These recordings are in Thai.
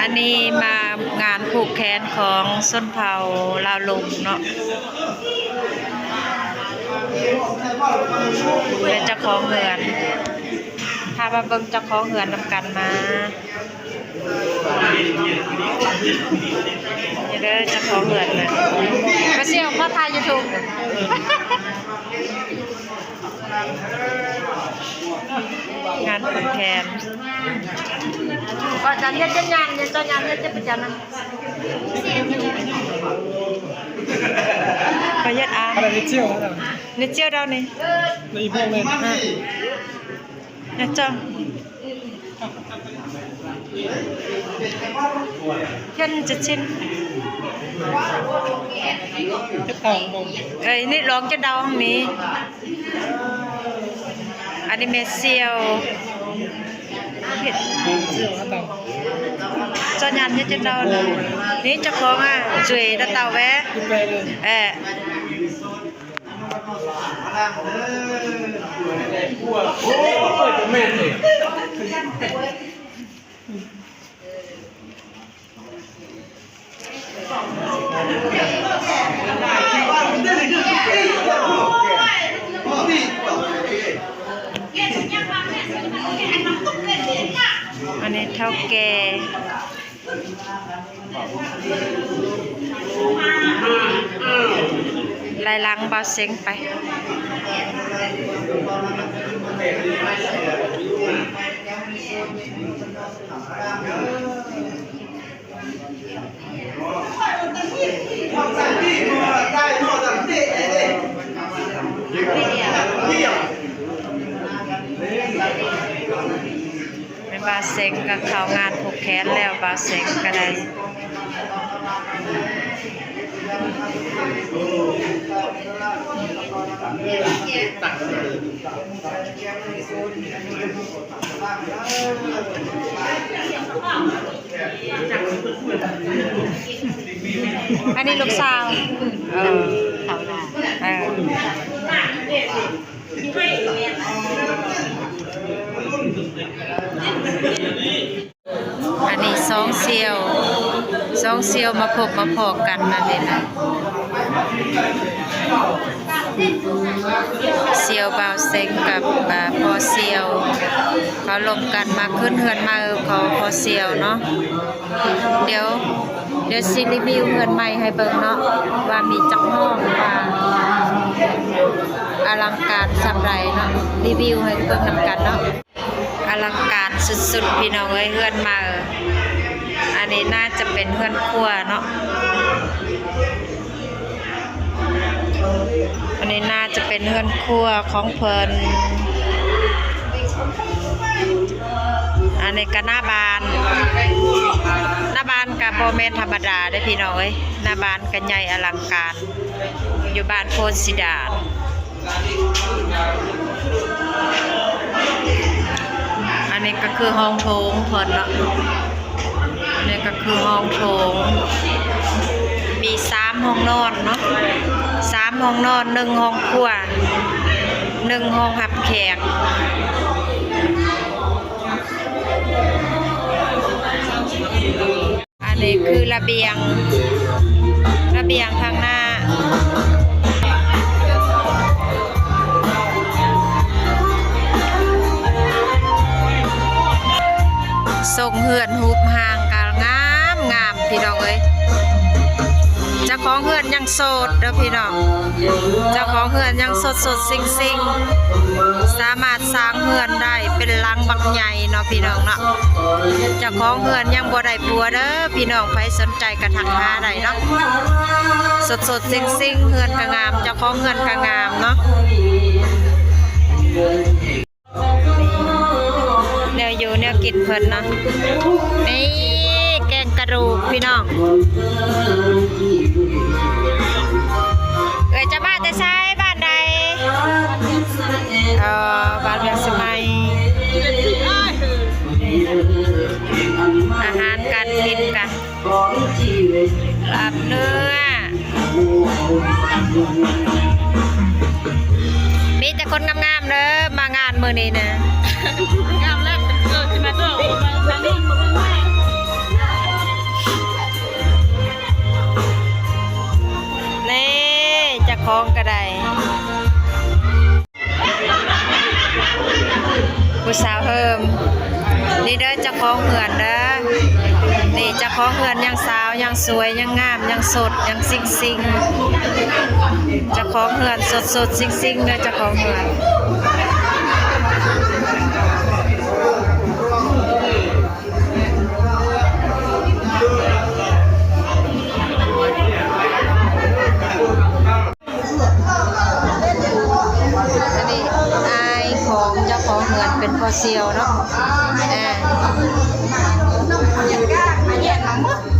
อันนี้มางานผูกแขนของส้นเผาลาวลุงเนาะเป็นเจ้าของเหือนพามาเบิ่งเจ้าของเหือนนำกันมานี่เด้อเจ้าของเหือนนะมาเสี่ยวมาถ่ายยูทูบงานผูกแขน Pak jangan jangan jangan jangan jangan jangan. Bayar ah. อะไรนิดเชี่ยวนะ Ni chưa đâu nè. ในพวกเล่น Nha cho. Chân chật chân. จะต่างมง Ơi, ni lon cho đâu không nè. Anh đi mẹ siêu. เชี่ยวต่าง Cho nhàn nhất trên đâu nè. Ní cho con à, chùi đã tàu vé. ที่แปลเลย Ê. โอ้เปิดเป็นแม่เลยอันนี้เท่าแก่ลายลังบาเซ็งไปเป็ บาเซ็งกับเขางานผูกแขนแล้วบาเซ็งก็ได้อันนี้ลูกสาวเออเขาหน้าเออ อันนี้สองเซียวสองเซียวมาพบมาพอกันนั่นเองนะเซียวบาวเซงกับอ่าพอเซียวเขาลงกันมาขึ้นเฮือนมาเออเขาพอเซียวเนาะเดี๋ยวเดี๋ยวสิรีวิวเฮือนใหม่ให้เบิ่งเนาะว่ามีจักห้องว่าอลังการสำไรเนาะรีวิวให้เบิ่งนำกันเนาะ อลังการสุดๆ พี่น้องเอ้ยเฮือนมาเอออันนี้น่าจะเป็นเฮือนครัวเนาะอันนี้น่าจะเป็นเฮือนครัวของเพิ่นอันนี้ก็หน้าบานหน้าบานกับโบเมนธรรมดาได้พี่น้องเอ้ยหน้าบานกันใหญ่อลังการ อยู่บ้านโพนสิดาอั นี้ก็คือห้องโถงเพิ่นเนาะนนี้ก็คือห้องโถง มีสามห้องนอนเนาะสามห้องนอนหนึ่งห้องครัวหนึ่งห้องหับแขกอันนี้คือระเบียงระเบียงทางหน้า ส่งเหือนหูบห่างกางามงามพี่น้องเอ้ยเจ้าของเหือนยังโสดเด้อพี่น้องเจ้าของเหือนยังสดสดๆสิงสิงสามารถสร้างเหือนได้เป็นหลังบักใหญ่เนาะพี่น้องเนาะเจ้าของเหือนยังบ่ได้ปัวเด้อพี่น้องใครสนใจกระทักหาได้เนาะสดสดๆสิงสิงเหือนก็งาม เจ้าของเหือนก็งามเนาะ แนวอยู่แนวกินเพิ่นนะนี่แกงกระดูกพี่น้องเอ้ยจะมาแต่ซ้บ้านใดเออบ้านเมืองสมัยอาหารการกินกันลาบเนื้อมีแต่คนงามๆเด้อมางานมือนี้นะงามแล้ว นี่จะคล้องกระไดผู้สาวเพิ่มนี่เด้อจะคล้องเหมือนเด้อนี่จะคล้องเหมือนยังสาวยังสวยยังงามยังสดยังซิงซิงจะคล้องเหมือนสดสดซิงซิงเด้อจะคล้องเหมือน พอเซียวเนาะอ่า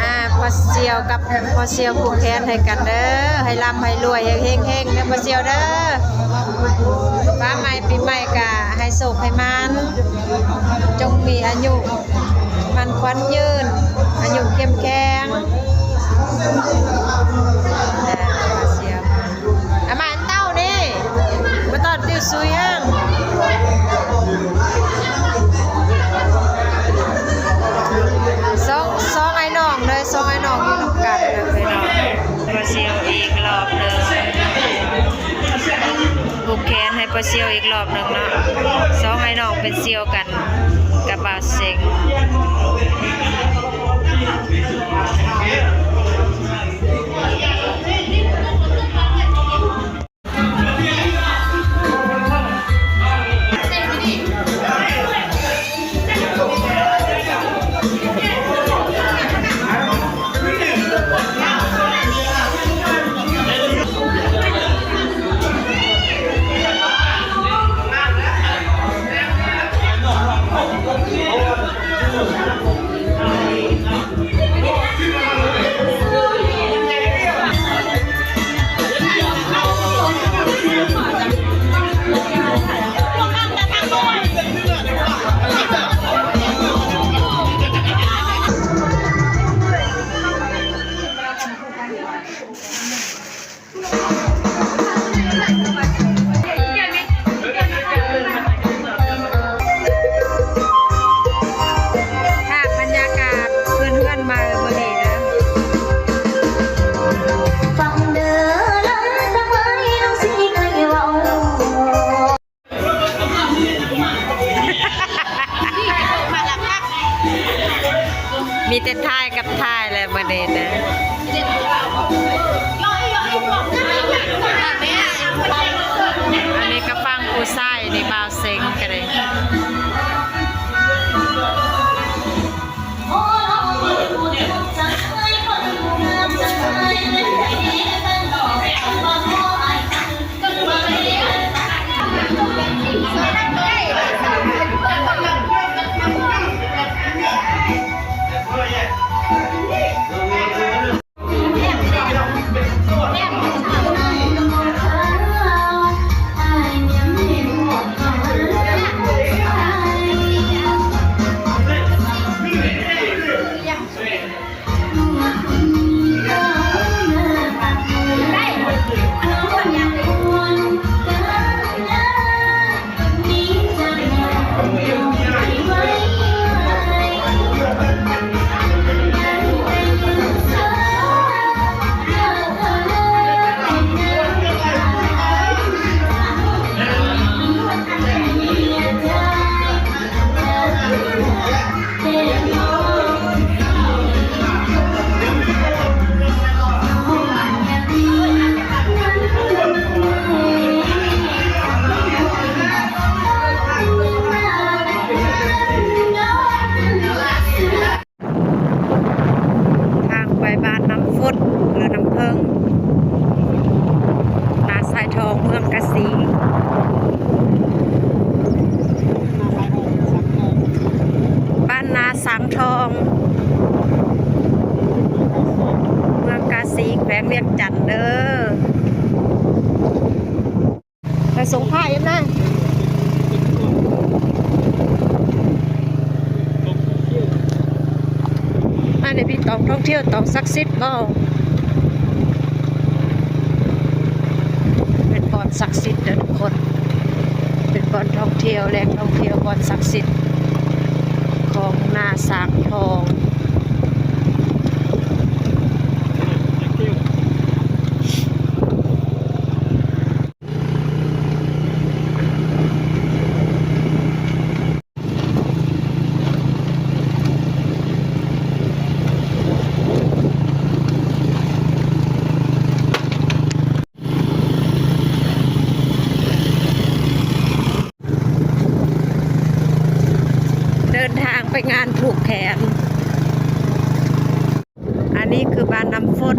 อ่าพอเซียวกับพอเซียวผูกแขนให้กันเด้อให้ร่ำให้รวยให้เฮงเฮงเด้อพอเซียวเด้อฟ้าใหม่ปีใหม่กะให้สุขให้มัน จงมีอายุ มันควันยืน อายุเข้มแข็งอามาอันเต้านี่มาตอนติวซุยยัง ปเซียวอีกรอบหนึ่งเนาะสองไอ้น้องเป็นเซียวกันกับบ่าเซ็ง สังทอง เมืองกาสีแขวงเวียงจันทน์เด้อไปส่งผ้าเอ็มนะอันนี้พี่ตองท่องเที่ยวตองซักซิดก็เป็นบอนศักดิ์สิทธิ์เด้อทุกคน เป็นบอนท่องเที่ยวแหล่งท่องเที่ยวบอนศักดิ์ สางทอง ไปงานผูกแขน อันนี้คือบานน้ำฟด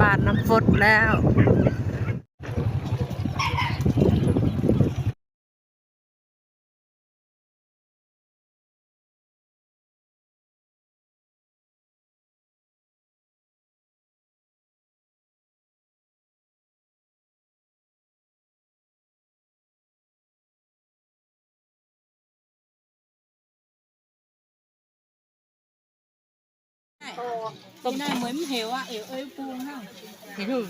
บานน้ำฟดแล้ว ต้มหน้าเหมือนเหวอะเอ๋เอ้ยปูงห้างเห็นหรือ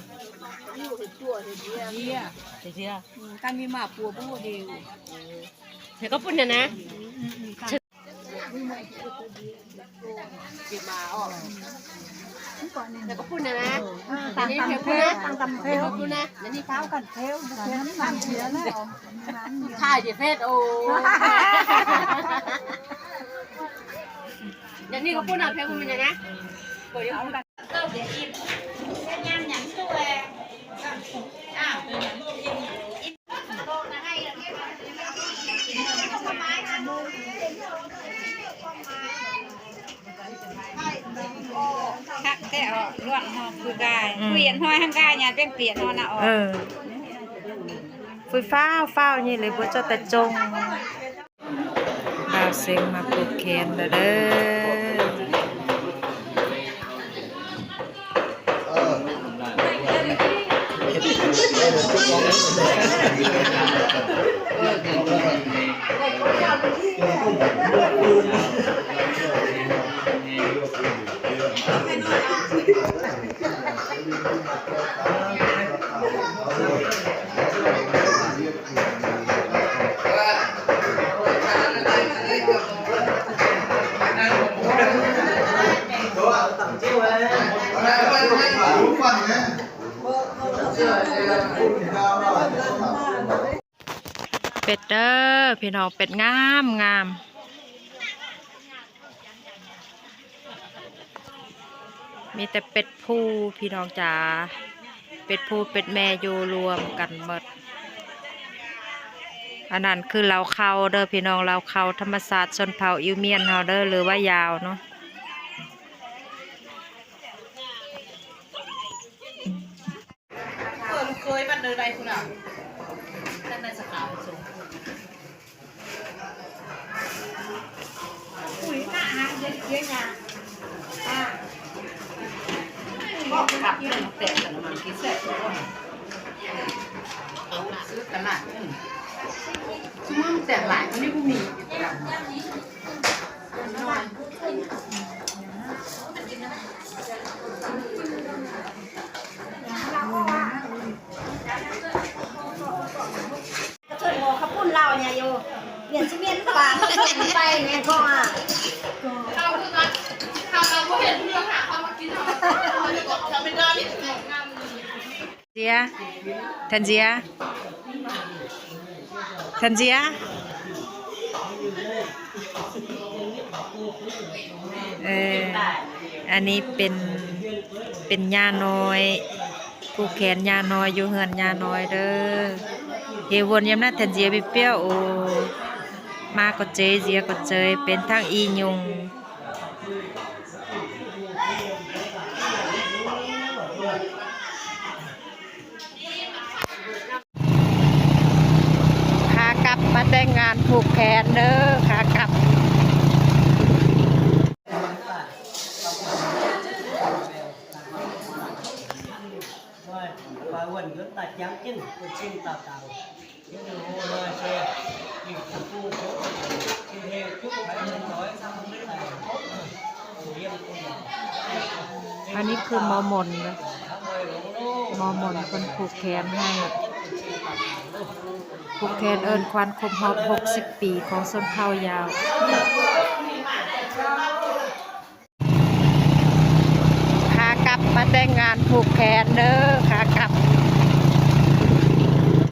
อยู่เห็ดตัวเห็ดเดียเดียเสียการมีหมาปัวปูเหวเธอก็ปุ่นนะนะเก็บมาอะเธอก็ปุ่นนะนะแต่นี่เธอปุ่นนะตั้งตำเธอปุ่นนะแล้วนี่ข้าวกันเทวเทวน้ำเสียแล้ว ถ่ายเดี๋ยวเพศโอ้ เดี๋ยวนี้ก็ปุ่นอะเพศปุ่นนะนะเดี๋ยวเอากันคักแต่อะล้วนหอคือกายอืมเปลี่ยนห้อยข้างกายเนี่ยเป็นเปลี่ยนหอนะออกเออฟุยฟ้าวฟ้าวนี่เลยบ่เจ้าแต่จงดาวเซ็งมาปลูกแขนแล้วเด้อ เป็ดเด้อ พี่น้องเป็ดงามงามมีแต่เป็ดผู้พี่น้องจ๋าเป็ดผู้เป็ดแม่อยู่รวมกันหมดอันนั้นคือเราเขาเด้อพี่น้องเราเขาธรรมศาสตร์ชนเผ่าอิวเมียนเฮาเด้อหรือว่ายาวเนาะ เยอะเยอะนะอ่าบอกกลับเนี่ยแต่แต่ละมันคิดแสบทุกคนเอาละซื้อตลาดอืมซื้อมันแต่หลายมันนี่กูมีช่วยบอกเขาพูดเราเนี่ยโยเปลี่ยนชีวิตปากไปเนี่ยก็อ่ะเจียทันเจียทันเจียเอออันนี้เป็นเป็นยาน้อย ผู้แขนยาน้อยอยู่เฮือนยาน้อยเด้อเฮวนยามหน้าทันเจียไปเปรี้ยวโอมาก็เจเจียก็เจยเป็นทั้งอียุง ขากลับ มาแต่งงานผูกแขนเด้อขากลับวันนกุเต่ายุชินกู้ชินต่างๆอันนี้คือมอมนนะมอมนคนผูกแขนให้ ผูกแขนเอิญควันคมหอบ60 ปีของส้นเผายาวขากลับมาแต่งงานผูกแขนเด้อ